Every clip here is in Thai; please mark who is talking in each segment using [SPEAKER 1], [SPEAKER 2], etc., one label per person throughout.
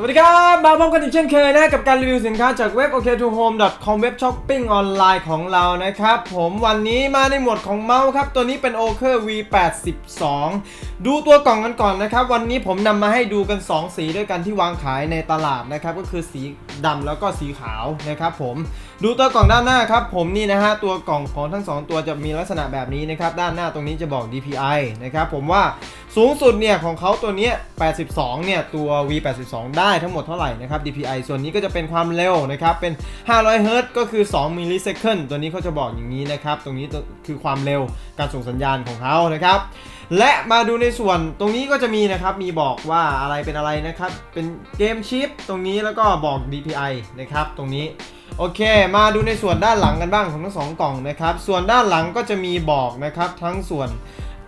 [SPEAKER 1] สวัสดีครับ มาพบกันอีกเช่นเคยนะ กับการรีวิวสินค้าจากเว็บ o k t o h o m e com เว็บช้อปปิ้งออนไลน์ของเรานะครับ ผมวันนี้มาในหมวดของเมาส์ครับ ตัวนี้เป็น o k e r V82 ดูตัวกล่องกันก่อนนะครับ วันนี้ผมนำมาให้ดูกัน 2 สีด้วยกันที่วางขายในตลาดนะครับ ก็คือสีดำแล้วก็สีขาวนะครับผมดูตัวกล่องด้านหน้าครับ ผมนี่นะฮะตัวกล่องของทั้ง 2 ตัวจะมีลักษณะแบบนี้นะครับด้านหน้าตรงนี้จะบอก DPI นะครับผมว่า สูงสุดเนี่ยของเขาตัวนี้82 เนี่ย ตัว V82 ได้ทั้งหมดเท่าไหร่นะครับ DPI ส่วนนี้ก็จะเป็นความเร็วนะครับ เป็น 500 Hz ก็คือ 2 มิลลิเซคันตัวนี้เขาจะบอกอย่างนี้นะครับ ตรงนี้คือความเร็วการส่งสัญญาณของเขานะครับ และมาดูในส่วนตรงนี้ก็จะมีนะครับ มีบอกว่าอะไรเป็นอะไรนะครับ เป็นเกมชิปตรงนี้แล้วก็บอก DPI นะครับ ตรงนี้โอเค มาดูในส่วนด้านหลังกันบ้างของทั้งสองกล่องนะครับ ส่วนด้านหลังก็จะมีบอกนะครับทั้งส่วน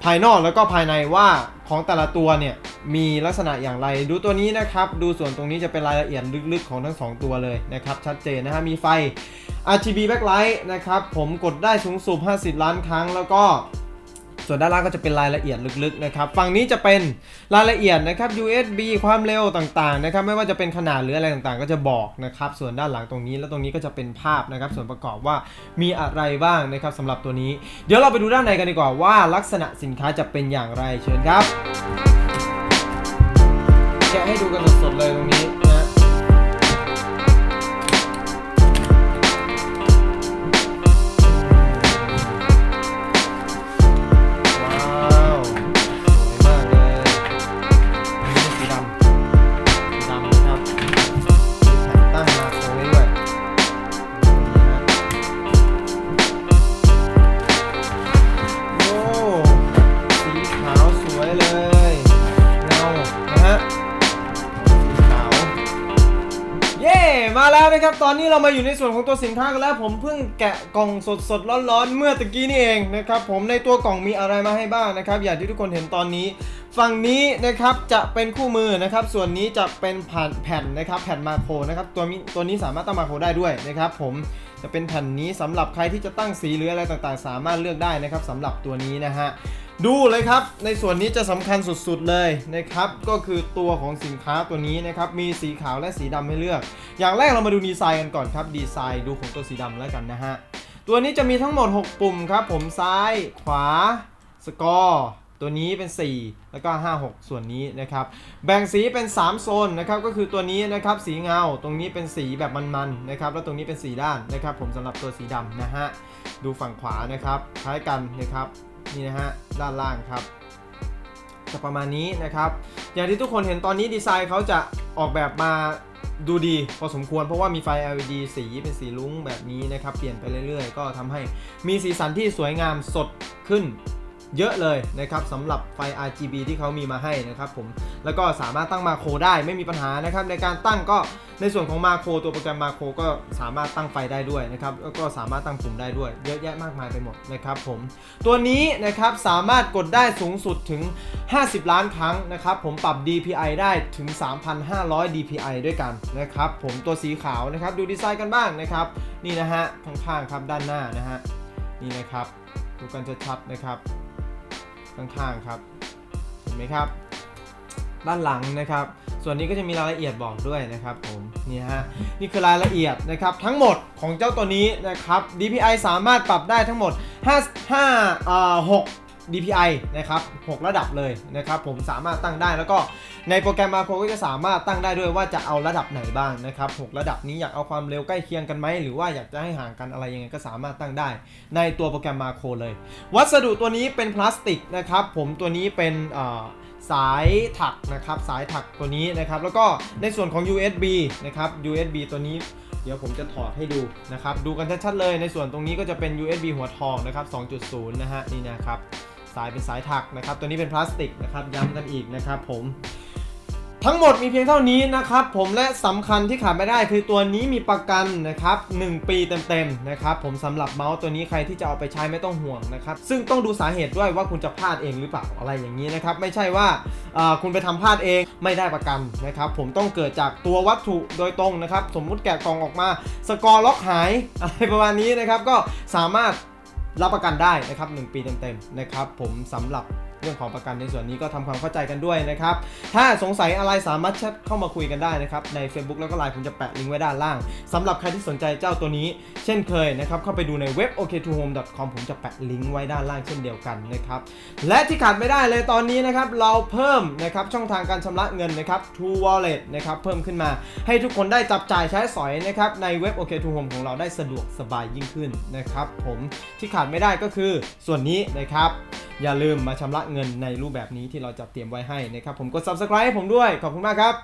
[SPEAKER 1] ภายนอกแล้วก็ภายในว่าของแต่ละตัวเนี่ยมีลักษณะอย่างไร ดูตัวนี้นะครับ ดูส่วนตรงนี้จะเป็นรายละเอียดลึกๆของทั้งสองตัวเลยนะครับ ชัดเจนนะฮะมีไฟ RGB backlight นะครับ ผมกดได้สูงสุด 50 ล้านครั้งแล้วก็ ส่วนด้านล่างก็จะเป็นรายละเอียดลึกๆนะครับ ฝั่งนี้จะเป็นรายละเอียดนะครับ USB ความเร็วต่างๆนะครับ ไม่ว่าจะเป็นขนาดหรืออะไรต่างๆ ก็จะบอกนะครับ ส่วนด้านหลังตรงนี้แล้วตรงนี้ก็จะเป็นภาพนะครับ ส่วนประกอบว่ามีอะไรบ้างนะครับสำหรับตัวนี้ เดี๋ยวเราไปดูด้านในกันดีกว่าว่าลักษณะสินค้าจะเป็นอย่างไรเชิญครับแกะให้ดูกันสดๆเลยตรงนี้ มาแล้วนะครับ ตอนนี้เรามาอยู่ในส่วนของตัวสินค้ากันแล้ว ผมเพิ่งแกะกล่องสดสดๆร้อนๆ เมื่อตะกี้นี่เองนะครับผมในตัวกล่องมีอะไรมาให้บ้างนะครับ อย่างที่ทุกคนเห็นตอนนี้ ฝั่งนี้นะครับจะเป็นคู่มือนะครับ ส่วนนี้จะเป็นแผ่นแผ่นนะครับ แผ่นมาโครนะครับ ตัวนี้ตัวนี้สามารถตั้งมาโครได้ด้วยนะครับผม จะเป็นแผ่นนี้สำหรับใครที่จะตั้งสีหรืออะไรต่างๆ สามารถเลือกได้นะครับสำหรับตัวนี้นะฮะดูเลยครับ ในส่วนนี้จะสำคัญสุดๆเลยนะครับ ก็คือตัวของสินค้าตัวนี้นะครับ มีสีขาวและสีดำให้เลือก อย่างแรกเรามาดูดีไซน์กันก่อนครับ ดีไซน์ดูของตัวสีดำแล้วกันนะฮะ ตัวนี้จะมีทั้งหมด 6 ปุ่มครับ ผมซ้าย ขวา สกอร์ ตัวนี้เป็น 4 แล้วก็ 5 6 ส่วนนี้นะครับ แบ่งสีเป็น 3 โซนนะครับ ก็คือตัวนี้นะครับสีเงา ตรงนี้เป็นสีแบบมันๆนะครับ แล้วตรงนี้เป็นสีด้านนะครับ ผมสำหรับตัวสีดำนะฮะ ดูฝั่งขวานะครับ คล้ายกันนะครับ นี่นะฮะ ด้านล่างครับ จะประมาณนี้นะครับ อย่างที่ทุกคนเห็นตอนนี้ดีไซน์เขาจะออกแบบมาดูดีพอสมควรเพราะว่ามีไฟ LED สีเป็นสีลุ้งแบบนี้นะครับ เปลี่ยนไปเรื่อยๆ ก็ทำให้มีสีสันที่สวยงามสดขึ้น เยอะเลยนะครับสำหรับไฟ RGB ที่เขามีมาให้นะครับผมแล้วก็สามารถตั้งมาโครได้ไม่มีปัญหานะครับในการตั้งก็ในส่วนของมาโครตัวโปรแกรมมาโครก็สามารถตั้งไฟได้ด้วยนะครับแล้วก็สามารถตั้งปุ่มได้ด้วย เยอะแยะมากมายไปหมดนะครับผมตัวนี้นะครับสามารถกดได้สูงสุดถึง 50 ล้านครั้งนะครับผมปรับ DPI ได้ถึง 3,500 DPI ด้วยกันนะครับผมตัวสีขาวนะครับดูดีไซน์กันบ้างนะครับนี่นะฮะข้างๆครับด้านหน้านะฮะนี่นะครับดูกันชัดๆนะครับ ข้างๆครับเห็นไหมครับ ด้านหลังนะครับ ส่วนนี้ก็จะมีรายละเอียดบอกด้วยนะครับผมนี่ฮะนี่คือรายละเอียดนะครับทั้งหมดของเจ้าตัวนี้นะครับ DPI สามารถปรับได้ทั้งหมด5 5อ่า6 DPI นะครับ6ระดับเลยนะครับผมสามารถตั้งได้แล้วก็ในโปรแกรมมาโครก็จะสามารถตั้งได้ด้วยว่าจะเอาระดับไหนบ้างนะครับ6ระดับนี้อยากเอาความเร็วใกล้เคียงกันไหมหรือว่าอยากจะให้ห่างกันอะไรยังไงก็สามารถตั้งได้ ในตัวโปรแกรมมาโครเลย วัสดุตัวนี้เป็นพลาสติกนะครับผมตัวนี้เป็นสายถักนะครับสายถักตัวนี้นะครับแล้วก็ในส่วนของ USB นะครับ USB ตัวนี้เดี๋ยวผมจะถอดให้ดูนะครับ ดูกันชัดๆเลย ในส่วนตรงนี้ก็จะเป็น USB หัวทองนะครับ 2.0 นะฮะ นี่นะครับ สายเป็นสายถักนะครับ ตัวนี้เป็นพลาสติกนะครับย้ำกันอีกนะครับผมทั้งหมดมีเพียงเท่านี้นะครับผมและสำคัญที่ขาดไม่ได้คือตัวนี้มีประกันนะครับ 1 ปีเต็มๆนะครับผมสำหรับเมาส์ตัวนี้ใครที่จะเอาไปใช้ไม่ต้องห่วงนะครับ ซึ่งต้องดูสาเหตุด้วยว่าคุณจะพลาดเองหรือเปล่าอะไรอย่างนี้นะครับ ไม่ใช่ว่าคุณไปทำพลาดเองไม่ได้ประกันนะครับ ผมต้องเกิดจากตัววัตถุโดยตรงนะครับ สมมุติแกะกล่องออกมา สกอร์ล็อกหายอะไรประมาณนี้นะครับ ก็สามารถ รับประกันได้นะครับ 1 ปีเต็มๆนะครับผมสำหรับ เรื่องของประกันในส่วนนี้ก็ทำความเข้าใจกันด้วยนะครับ ถ้าสงสัยอะไรสามารถแชทเข้ามาคุยกันได้นะครับ ใน Facebook แล้วก็ Line ผมจะแปะลิงก์ไว้ด้านล่างสำหรับใครที่สนใจเจ้าตัวนี้ เช่นเคยนะครับ เข้าไปดูในเว็บ ok2home.com ผมจะแปะลิงก์ไว้ด้านล่างเช่นเดียวกันนะครับ และที่ขาดไม่ได้เลยตอนนี้นะครับ เราเพิ่มนะครับช่องทางการชำระเงินนะครับ True Wallet นะครับเพิ่มขึ้นมาให้ทุกคนได้จับจ่ายใช้สอยนะครับในเว็บ ok2home ของเราได้สะดวกสบายยิ่งขึ้นนะครับผมที่ขาดไม่ได้ก็คือส่วนนี้นะครับ อย่าลืมมาชำระเงินในรูปแบบนี้ที่เราจัดเตรียมไว้ให้นะครับผมกด subscribe ให้ผมด้วยขอบคุณมากครับ